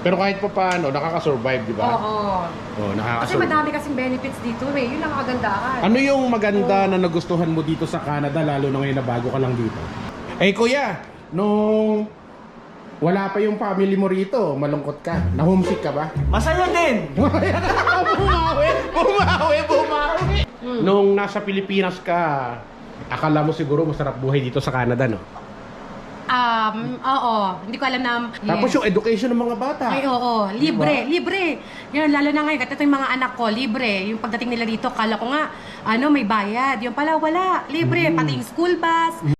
Pero kahit pa paano, nakaka-survive, di ba? Oo. Oo, Kasi nakaka-survive. madami kasing benefits dito eh. Yun ang kagandahan. Ano yung maganda na nagustuhan mo dito sa Canada, lalo na ngayon na bago ka lang dito? Eh kuya, nung wala pa yung family mo rito, malungkot ka. Na-homesick ka ba? Masaya din! bumawi! Bumawi! Bumawi! Nung nasa Pilipinas ka, akala mo siguro masarap buhay dito sa Canada, no? Um, oo. Hindi ko alam na... Tapos yes. yung education ng mga bata. Ay, oo. Libre. Libre. Yan, lalo na ngayon. Ito yung mga anak ko, libre. Yung pagdating nila dito, kala ko nga, ano, may bayad. Yung pala, wala. Libre. Pati yung school bus.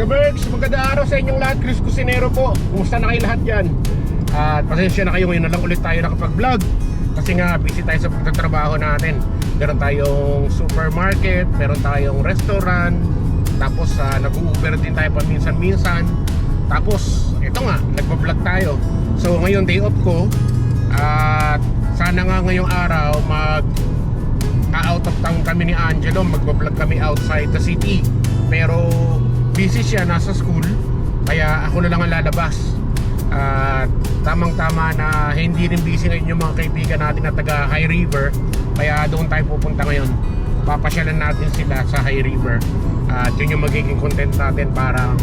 Kabergs, maganda araw sa inyong lahat. Chris Cusinero po. Kumusta na kayo lahat dyan? At pasensya na kayo ngayon na lang ulit tayo nakapag-vlog. Kasi nga, busy tayo sa pagtatrabaho natin. Meron tayong supermarket, meron tayong restaurant, tapos uh, nag-uber din tayo paminsan-minsan. Tapos, ito nga, nagpa-vlog tayo. So, ngayon day off ko. At sana nga ngayong araw mag out of town kami ni Angelo, magbablog kami outside the city. Pero busy siya, nasa school, kaya ako na lang ang lalabas. At tamang-tama na hindi rin busy ngayon yung mga kaibigan natin na taga High River, kaya doon tayo pupunta ngayon. Papasyalan natin sila sa High River. At yun yung magiging content natin parang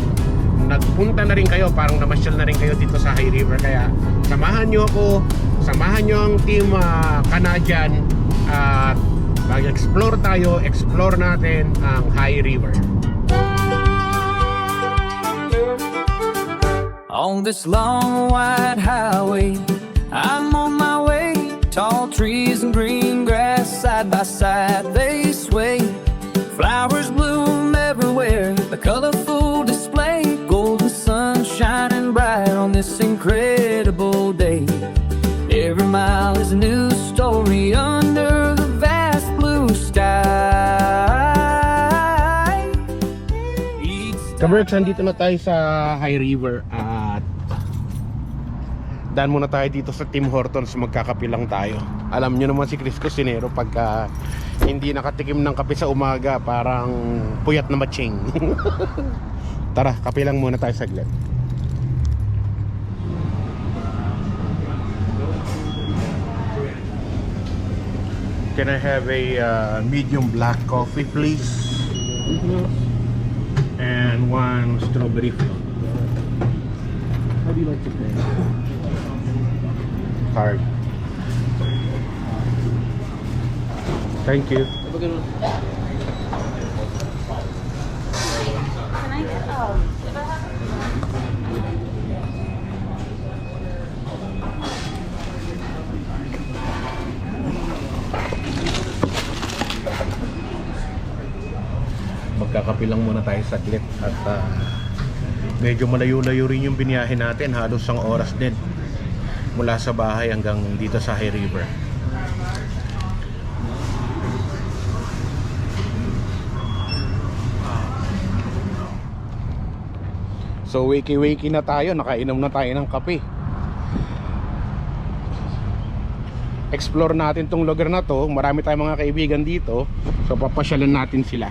nagpunta na rin kayo, parang namasyal na rin kayo dito sa High River. Kaya samahan nyo ako, samahan nyo ang team ah, Canadian at mag-explore tayo, explore natin ang High River. On this long white highway, I'm on my way. Tall trees and green grass side by side, they sway. Flowers bloom everywhere, a colorful display. Golden sun shining bright on this incredible day. Every mile is a new story under the vast blue sky. Each Kaberks, andito na tayo sa High River at daan muna tayo dito sa Tim Hortons magkakape lang tayo. Alam nyo naman si Chris Cusinero pagka hindi nakatikim ng kape sa umaga parang puyat na matching. Tara, kape lang muna tayo saglit. Can I have a uh, medium black coffee please? and one strawberry. How do you like to pay? Card. Thank you. Magkakape lang muna tayo saglit at ah, medyo malayo-layo rin yung biniyahe natin halos isang oras din mula sa bahay hanggang dito sa High River. So wiki-wiki na tayo, nakainom na tayo ng kape. Explore natin tong lugar na to. Marami tayong mga kaibigan dito. So papasyalan natin sila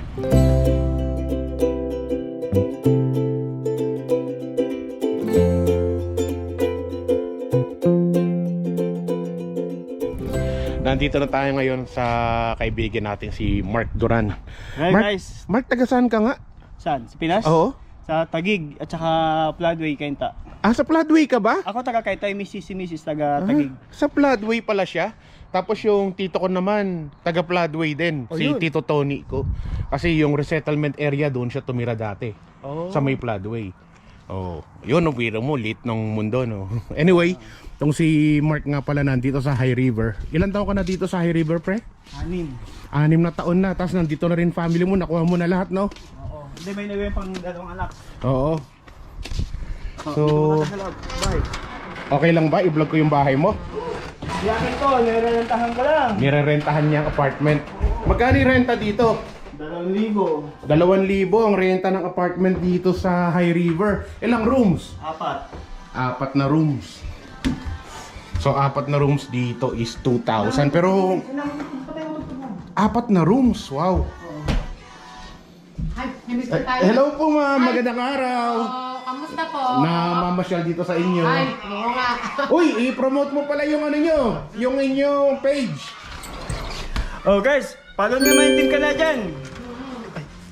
Nandito na tayo ngayon sa kaibigan natin si Mark Duran. Hi Mark, guys! Mark, taga saan ka nga? Saan? Sa Pinas? Oo. Sa Tagig at saka Floodway, Kainta. Ah, sa Floodway ka ba? Ako taga Kainta, yung Mrs. si Mrs. taga Tagig. Ah, sa Floodway pala siya. Tapos yung tito ko naman, taga Floodway din. Oh, si yun. Tito Tony ko. Kasi yung resettlement area doon siya tumira dati. Oh. Sa may Floodway. Oh, yun ang biro mo, lit ng mundo, no? Anyway, tong si Mark nga pala nandito sa High River. Ilan taon ka na dito sa High River, pre? Anim. Anim na taon na, tapos nandito na rin family mo, nakuha mo na lahat, no? Oo. Hindi, may nawin pang dalawang anak. Oo. So, okay lang ba? I-vlog ko yung bahay mo? Yakin ko, nirerentahan ko lang. Nirerentahan niya ang apartment. Magkano renta dito? Dalawang libo. Dalawang libo ang renta ng apartment dito sa High River. Ilang rooms? Apat. Apat na rooms. So, apat na rooms dito is 2,000. Pero, Apat na rooms. Wow. Ay, namiss ko Eh, tayo. hello po ma'am. Magandang araw. Oh, kamusta po? Na mamasyal dito sa inyo. Ay, oo nga. Uy, i-promote mo pala yung ano nyo. Yung inyong page. Oh guys, follow naman din ka na dyan.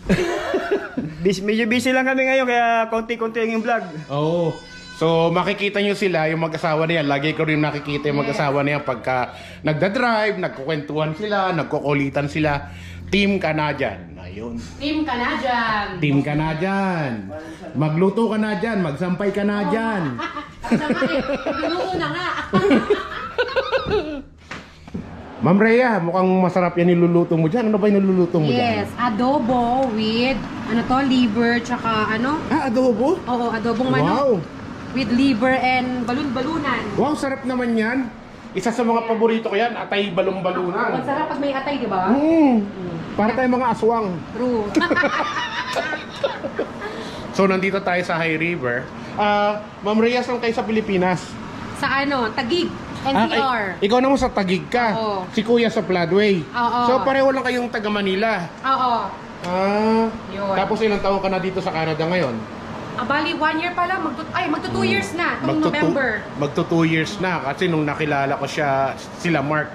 busy, medyo busy lang kami ngayon kaya konti-konti yung vlog. Oo. So makikita nyo sila, yung mag-asawa na yan. Lagi ko rin nakikita yung mag-asawa na yan pagka nagda-drive, nagkukwentuhan sila, nagkukulitan sila. Team ka na dyan. Ayun. Team ka na dyan. Team ka na dyan. Magluto ka na dyan. Magsampay ka na dyan. Sa nga eh, na nga. Ma'am Rhea, mukhang masarap yan niluluto mo dyan. Ano ba yung niluluto mo dyan? yes, adobo with, ano to, liver, tsaka ano? Ah, adobo? Oo, adobong Wow. manok. With liver and balun-balunan. Wow, sarap naman yan. Isa sa mga paborito ko yan, atay balong-balunan. Ang sarap pag may atay, di ba? Mm. Para tayong mga aswang. True. So, nandito tayo sa High River. Ah, Ma'am Rhea, saan kayo sa Pilipinas? sa ano, Tagig, NCR. ay- ikaw naman sa Tagig ka. Oo. Si Kuya sa Floodway. Oo. So, pareho lang kayong taga Manila. Oo. Ah, Yun. tapos ilang taon ka na dito sa Canada ngayon? Ah, bali, one year pa lang. Magto, ay, magto two years na. Itong Magto- November. Magto two years na kasi nung nakilala ko siya, sila Mark,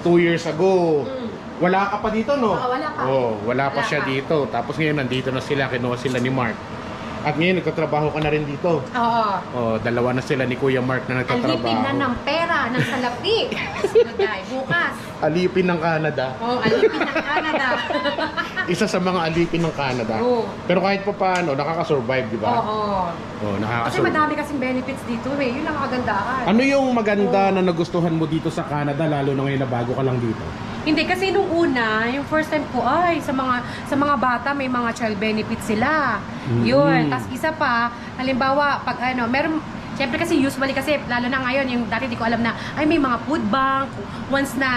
two years ago. Mm. Wala ka pa dito, no? Oo, wala pa. Oo, wala pa Wala siya pa. dito. Tapos ngayon nandito na sila, kinuha sila ni Mark. At ngayon nagtatrabaho ka na rin dito. Oo. Oh, dalawa na sila ni Kuya Mark na nagtatrabaho. Alipin na ng pera, ng salapi. Sunod bukas. Alipin ng Canada. Oo, alipin ng Canada. Isa sa mga alipin ng Canada. Oo. Pero kahit pa paano, nakaka-survive, di ba? Oo. Oh, Kasi nakaka-survive. madami kasing benefits dito eh. Yun ang kagandahan. Ano yung maganda na nagustuhan mo dito sa Canada lalo na ngayon na bago ka lang dito? Hindi kasi nung una, yung first time ko ay sa mga sa mga bata may mga child benefits sila. Mm. Yun. Tapos isa pa, halimbawa pag ano, meron Siyempre kasi usually kasi lalo na ngayon yung dati di ko alam na ay may mga food bank once na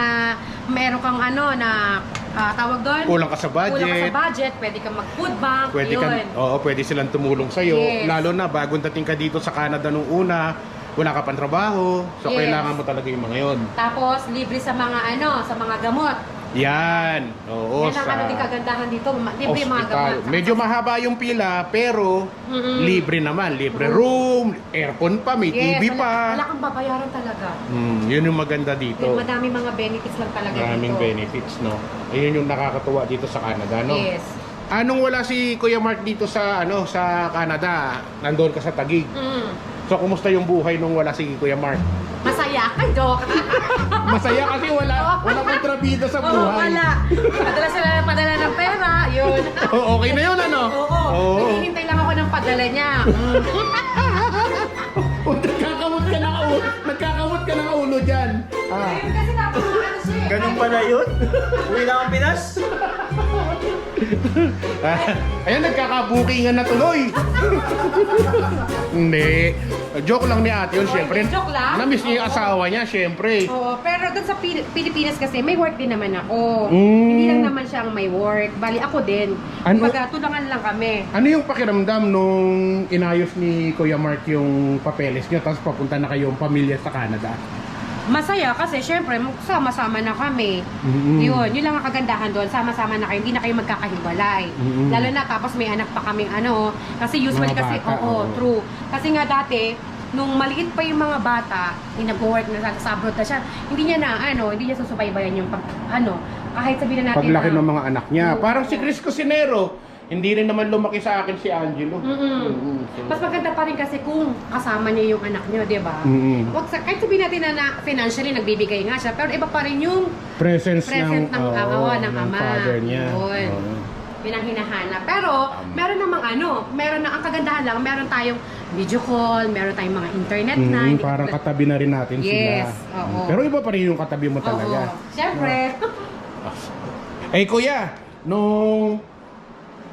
meron kang ano na ah, tawag doon Kulang ka sa budget. kulang ka sa budget pwede kang mag food bank Pwede yun. ka, oo, pwede silang tumulong sa iyo. Yes. Lalo na bagong dating ka dito sa Canada nung una, wala ka pang trabaho. So Yes. kailangan mo talaga yung mga 'yon. Tapos libre sa mga ano, sa mga gamot. Yan. Oo, Yan ang ano din kagandahan dito, ma- libre yung mga hospital. gamot. Medyo mahaba yung pila, pero Mm-mm. libre naman. Libre room, aircon pa, may Yes, TV wala, pa. wala kang babayaran talaga. Hmm, yun yung maganda dito. Madami mga benefits lang talaga Maraming dito. benefits, no? Ayun yung nakakatuwa dito sa Canada, no? Yes. Anong wala si Kuya Mark dito sa ano sa Canada? Nandoon ka sa Taguig. Mm. So kumusta yung buhay nung wala si Kuya Mark? Masaya ka, joke. Masaya kasi wala wala kontrabida sa Oo, buhay. wala. Padala sila ng padala ng pera, yun. Oo, okay na yun ano? Oo. Oo. Naghihintay lang ako ng padala niya. Mm. Oh, nagkakamot ka ng ulo. Nagkakamot ka ng ulo diyan. Ah. Ayun kasi tapos ano siya. eh. Ganun pala yun? Uwi na akong Pinas? Ayan, nagkakabukingan na tuloy. Hindi. Joke lang ni ate yun, Oh, syempre. joke lang? Namiss niya yung asawa niya, syempre. Oo, pero doon sa Pil- Pilipinas kasi may work din naman ako. Mm. Hindi lang naman siya ang may work. Bali ako din. Ano? Kumbaga, tulungan lang kami. Ano yung pakiramdam nung inayos ni Kuya Mark yung papeles niyo tapos papunta na kayong pamilya sa Canada? Masaya kasi syempre sama-sama na kami. Mm-mm. Yun, yun lang ang kagandahan doon. Sama-sama na kayo, hindi na kayo magkakahiwalay. Mm-mm. Lalo na tapos may anak pa kaming ano. Kasi usually Mga kasi, bata, oo, oo. true. Kasi nga dati, nung maliit pa yung mga bata, yung nag-work na sa, abroad na siya, hindi niya na, ano, hindi niya susubaybayan yung pag, ano, kahit sabihin na natin Paglaki na, ng mga anak niya. Oo. Parang si Chris Cusinero, hindi rin naman lumaki sa akin si Angelo. Mm-mm. Mm-mm. So- Mas maganda pa rin kasi kung kasama niya yung anak niyo, di ba? Mm-mm. Wag sa, kahit sabihin natin na, na financially nagbibigay nga siya, pero iba pa rin yung Presence, present ng, oo, ama, ng ama. father niya. Yun. Oo. Yun ang hinahanap. Pero, meron namang ano, meron na, ang kagandahan lang, meron tayong video call, meron tayong mga internet na. Mm, hindi parang katabi na rin natin Yes, sila. oo. Pero iba pa rin yung katabi mo talaga. Oo. Siyempre. Eh kuya, nung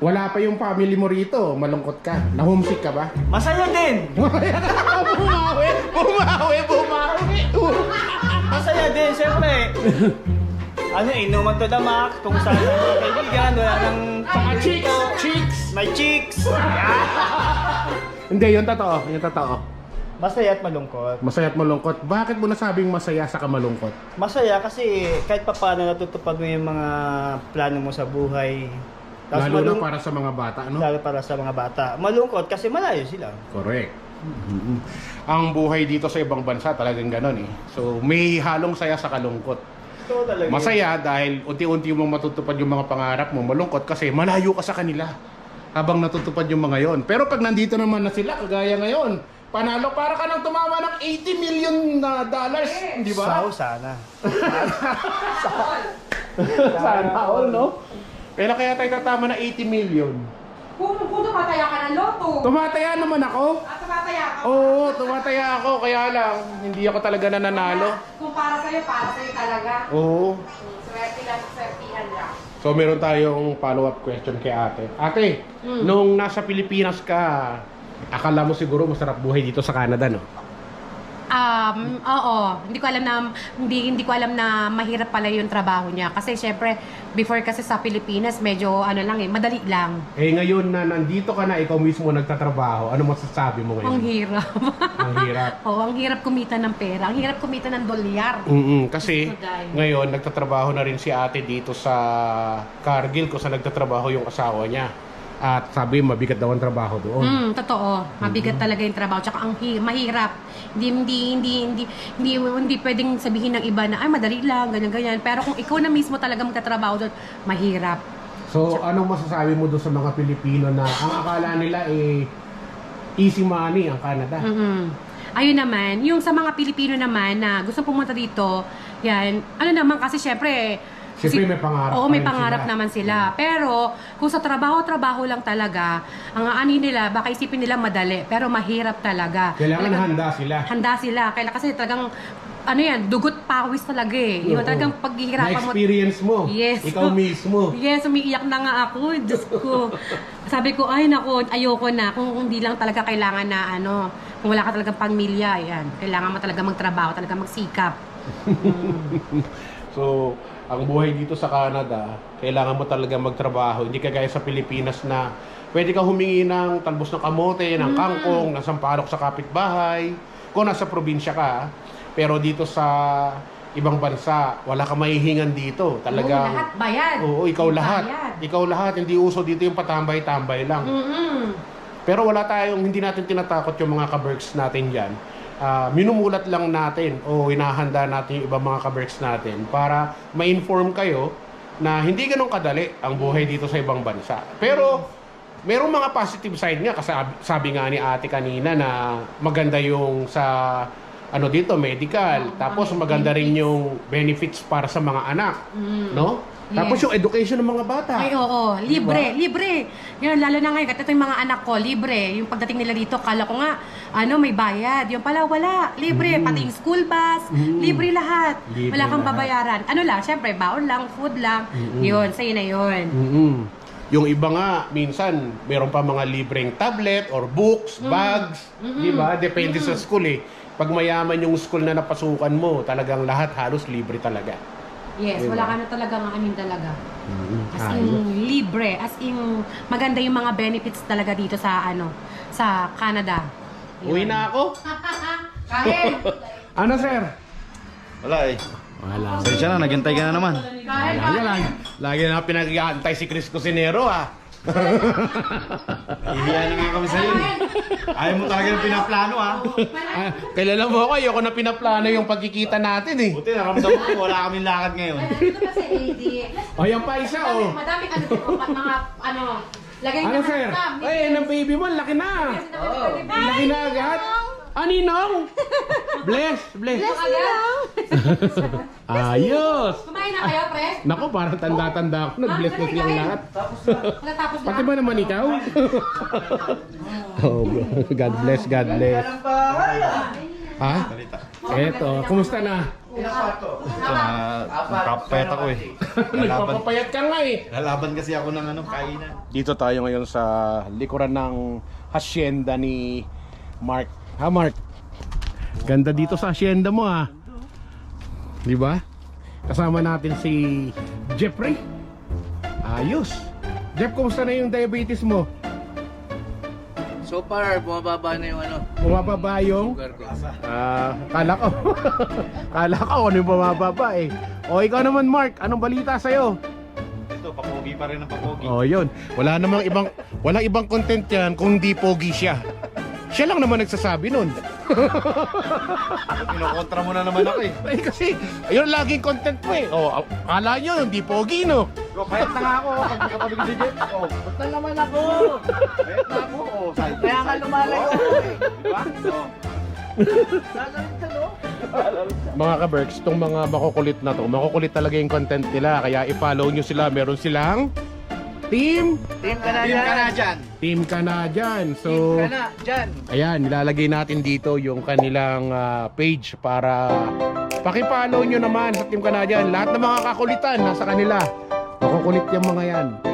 wala pa yung family mo rito, malungkot ka. Na-homesick ka ba? Masaya din! bumawi! Bumawi! Bumawi! Masaya din, siyempre. ano, inuman to max, kung saan ang mga kaibigan, wala nang Saka chicks! Chicks! may chicks. Hindi, yun totoo. Yun totoo. Masaya at malungkot. Masaya at malungkot. Bakit mo nasabing masaya sa kamalungkot? Masaya kasi kahit pa paano natutupad mo yung mga plano mo sa buhay. Tapos Lalo na malung- para sa mga bata, ano? Lalo para sa mga bata. Malungkot kasi malayo sila. Correct. Mhm. Ang buhay dito sa ibang bansa talagang ganon eh. So may halong saya sa kalungkot. Ito talaga. yun. Masaya dahil unti-unti mong matutupad yung mga pangarap mo. Malungkot kasi malayo ka sa kanila habang natutupad yung mga yon. Pero pag nandito naman na sila, kagaya ngayon, panalo para ka nang tumama ng 80 million na dollars, di ba? Sao sana. Sana all, no? Pero kaya tayo tatama ng 80 million. Kung, kung tumataya ka ng loto. Tumataya naman ako. At tumataya ka. Oo, tumataya ako. Kaya lang, hindi ako talaga nananalo. Kung para sa'yo, para sa'yo talaga. Oo. Swerte lang, swertihan lang. So meron tayong follow-up question kay ate. Ate, Mm. nung nasa Pilipinas ka, akala mo siguro masarap buhay dito sa Canada, no? Um, oo. Hindi ko alam na hindi hindi ko alam na mahirap pala yung trabaho niya kasi syempre before kasi sa Pilipinas medyo ano lang eh, madali lang. Eh ngayon na nandito ka na, ikaw mismo nagtatrabaho, ano masasabi mo Ang ngayon? hirap. Ang hirap. Oo, ang hirap kumita ng pera. Ang hirap kumita ng dolyar. Mm kasi ngayon nagtatrabaho na rin si ate dito sa Cargill kung saan nagtatrabaho yung asawa niya. At sabi mabigat daw ang trabaho doon. Mm, totoo. Mabigat talaga yung trabaho. Tsaka ang hi- mahirap. Hindi, hindi, hindi, hindi, hindi, hindi pwedeng sabihin ng iba na, ay, madali lang, ganyan, ganyan. Pero kung ikaw na mismo talaga magtatrabaho doon, mahirap. So, anong masasabi mo doon sa mga Pilipino na ang akala nila eh easy money ang Canada? mm Ayun naman, yung sa mga Pilipino naman na gusto pumunta dito, yan, ano naman kasi syempre, Siyempre may pangarap Oo, pa may rin pangarap sila. naman sila. Pero, kung sa trabaho-trabaho lang talaga, ang ani nila, baka isipin nila madali, pero mahirap talaga. Kailangan Talagang- handa sila. handa sila. Kailangan kasi talagang, ano yan, dugot pawis talaga eh. Yung Oo. talagang paghihirapan mo. Na-experience mo. Yes. Ikaw mismo. Yes, umiiyak na nga ako. Diyos ko. Sabi ko, ay nako, ayoko na. Kung hindi lang talaga kailangan na ano, kung wala ka talagang pamilya, yan. Kailangan mo talaga magtrabaho, talaga magsikap. So, ang buhay dito sa Canada, kailangan mo talaga magtrabaho. Hindi kagaya sa Pilipinas na pwede ka humingi ng talbos ng kamote, ng Mm. kangkong, ng sampalok sa kapitbahay, kung nasa probinsya ka. Pero dito sa ibang bansa, wala ka mahihingan dito. Talaga. Oo, lahat bayad. Oo, ikaw lahat. bayad. Ikaw lahat. Hindi uso dito yung patambay-tambay lang. Mm-mm. Pero wala tayong, hindi natin tinatakot yung mga kaberks natin dyan. Ah, minumulat lang natin o hinahanda natin yung ibang mga kaberks natin para ma-inform kayo na hindi ganun kadali ang buhay dito sa ibang bansa. Pero merong mga positive side nga kasi sabi, nga ni ate kanina na maganda yung sa ano dito medical tapos maganda rin yung benefits para sa mga anak Mm. no tapos yung education ng mga bata Ay, oo. Libre, libre. Yan, lalo na ngayon, ito yung mga anak ko, libre. Yung pagdating nila dito, kala ko nga, ano, may bayad. Yung pala, wala. Libre. Mm. Pati yung school bus, Mm. libre lahat. Libre wala kang lahat. babayaran. Ano lang, syempre, baon lang, food lang. Mm-mm. Yun, sa'yo na yun. mm Yung iba nga, minsan, meron pa mga libreng tablet or books, bags, Mm-mm. di ba? Depende sa school eh. Pag mayaman yung school na napasukan mo, talagang lahat halos libre talaga. Yes, Diba? wala ka na talaga nga anin talaga. As Ayos. in, libre. As in, maganda yung mga benefits talaga dito sa, ano, sa Canada. Uwi na ako. Kain! Ano, sir? Wala eh. Wala. Pasensya na, naghintay ka na naman. Kain, Lagi, lagi, lagi na pinag-aantay si Chris Cusinero ah. Ihiya na nga kami sa'yo. eh. Ayaw mo talaga ng pinaplano ah. ah kilala mo ako, ayoko na pinaplano yung pagkikita natin eh. Buti naramdam ko wala kaming lakad ngayon. Ay, dito kasi AD. O, yan pa isa oh. Madami ano dito, mga ano, lagay Ano, sir? Ay, ng baby mo, laki na. Laki na agad. Aninong? bless, bless. Ayos. Kumain na kayo, pre? Nako, parang tanda-tanda ako. Nag-bless na silang lahat. Natapos Pati na. ba naman ikaw? oh, God bless, God bless. Ha? Eto, kumusta na? Ito na, nakapayat ako eh. Lalaban, Nagpapapayat ka nga eh. lalaban kasi ako ng ano, kainan. Dito tayo ngayon sa likuran ng hacienda ni Mark. Ha, Mark? Ganda dito sa hacienda mo ha. Di ba? Kasama natin si Jeffrey. Ayos. Jeff, kumusta na yung diabetes mo? So far, bumababa na yung ano, Bumababa yung lugar ko. Ah, kala ko. kala ko ano yung bumababa eh. O ikaw naman Mark, anong balita sa'yo? Ito, papogi pa rin ang papogi. Oh, yun. Wala namang ibang wala ibang content 'yan kung di pogi siya. Siya lang naman nagsasabi nun. Kinokontra mo na naman ako eh. Eh kasi, ayun laging content mo eh. Oh, akala nyo, hindi pogi no. Bro, kahit na nga ako, pag nakapagod si Jet, oh, ba't na naman ako? Kahit na ako, oh, side Kaya nga lumalayo ako eh. Di ba? Oh. Lalalit ka, no? Mga ka-Berks, itong mga makukulit na to, makukulit talaga yung content nila. Kaya i-follow nyo sila. Meron silang team. Team ka na Team ka na dyan. Team ka na dyan. So, Team ka na dyan. Ayan, nilalagay natin dito yung kanilang ah, page para paki-follow nyo naman sa Team Canadian. Lahat ng mga kakulitan nasa kanila. Makukulit yung mga yan.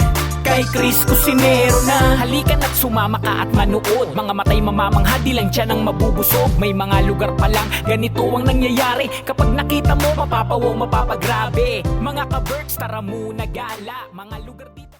Kay Chris Cusinero na. Halika na't sumama ka at manood. Mga matay mamamangha di lang dyan ang mabubusog. May mga lugar pa lang ganito ang nangyayari. Kapag nakita mo mapapawaw mapapagrabe. Mga ka-birds tara muna gala. Mga lugar dito